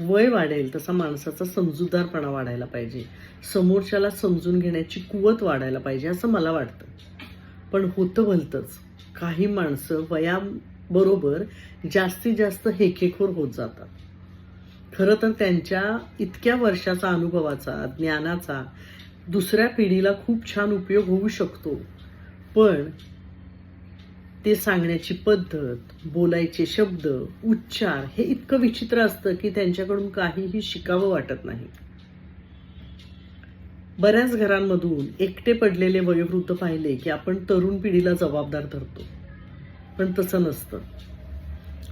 वय वाढेल तसा माणसाचा समजूतदारपणा वाढायला पाहिजे. समोरच्याला समजून घेण्याची कुवत वाढायला पाहिजे असं मला वाटतं. पण होतं भलतंच काही माणसं वयाबरोबर जास्तीत जास्त हेकेखोर होत जातात. खरं तर त्यांच्या इतक्या वर्षाचा अनुभवाचा ज्ञानाचा दुसऱ्या पिढीला खूप छान उपयोग होऊ शकतो. पण ते सांगण्याची पद्धत बोलायचे शब्द उच्चार हे इतकं विचित्र असतं की त्यांच्याकडून काहीही शिकावं वाटत नाही. बऱ्याच घरांमधून एकटे पडलेले वयोवृद्ध पाहिले की आपण तरुण पिढीला जबाबदार धरतो पण तसं नसतं.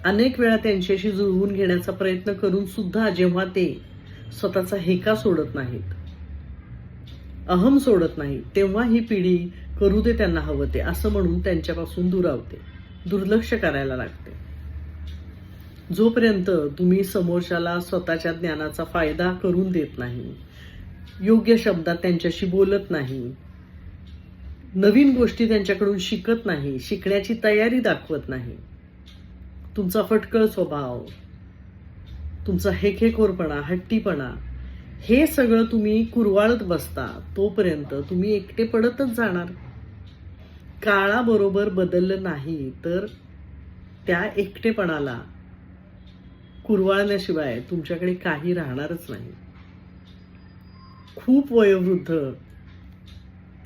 अनेक वेळा त्यांच्याशी जुळवून घेण्याचा प्रयत्न करून सुद्धा जेव्हा ते स्वतःचा हेका सोडत नाहीत अहम सोडत नाही तेव्हा ही पिढी करू दे त्यांना हवं ते असं म्हणून त्यांच्यापासून दुरावते दुर्लक्ष करायला लागते. जोपर्यंत तुम्ही समोरच्याला स्वतःच्या ज्ञानाचा फायदा करून देत नाही योग्य शब्दात त्यांच्याशी बोलत नाही नवीन गोष्टी त्यांच्याकडून शिकत नाही शिकण्याची तयारी दाखवत नाही तुमचा फटकळ स्वभाव तुमचा हेखेखोरपणा हट्टीपणा हे सगळं तुम्ही कुरवाळत बसता तोपर्यंत तुम्ही एकटे पडतच जाणार. काळाबरोबर बदललं नाही तर त्या एकटेपणाला कुरवाळण्याशिवाय तुमच्याकडे काही राहणारच नाही. खूप वयोवृद्ध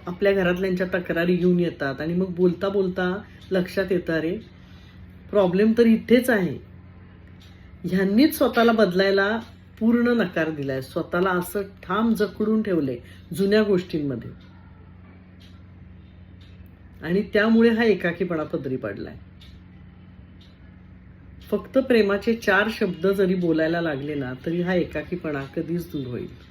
आपल्या घरातल्यांच्या तक्रारी घेऊन येतात आणि मग बोलता बोलता लक्षात येतं अरे प्रॉब्लेम तर इथेच आहे. ह्यांनीच स्वतःला बदलायला पूर्ण नकार दिलाय. स्वतःला असं ठाम जखडून ठेवले जुन्या गोष्टींमध्ये. आणि त्यामुळे हा एकाकीपणा पदरी पडलाय. फक्त प्रेमाचे चार शब्द जरी बोलायला लागले ना तरी हा एकाकीपणा कधीच दूर होईल.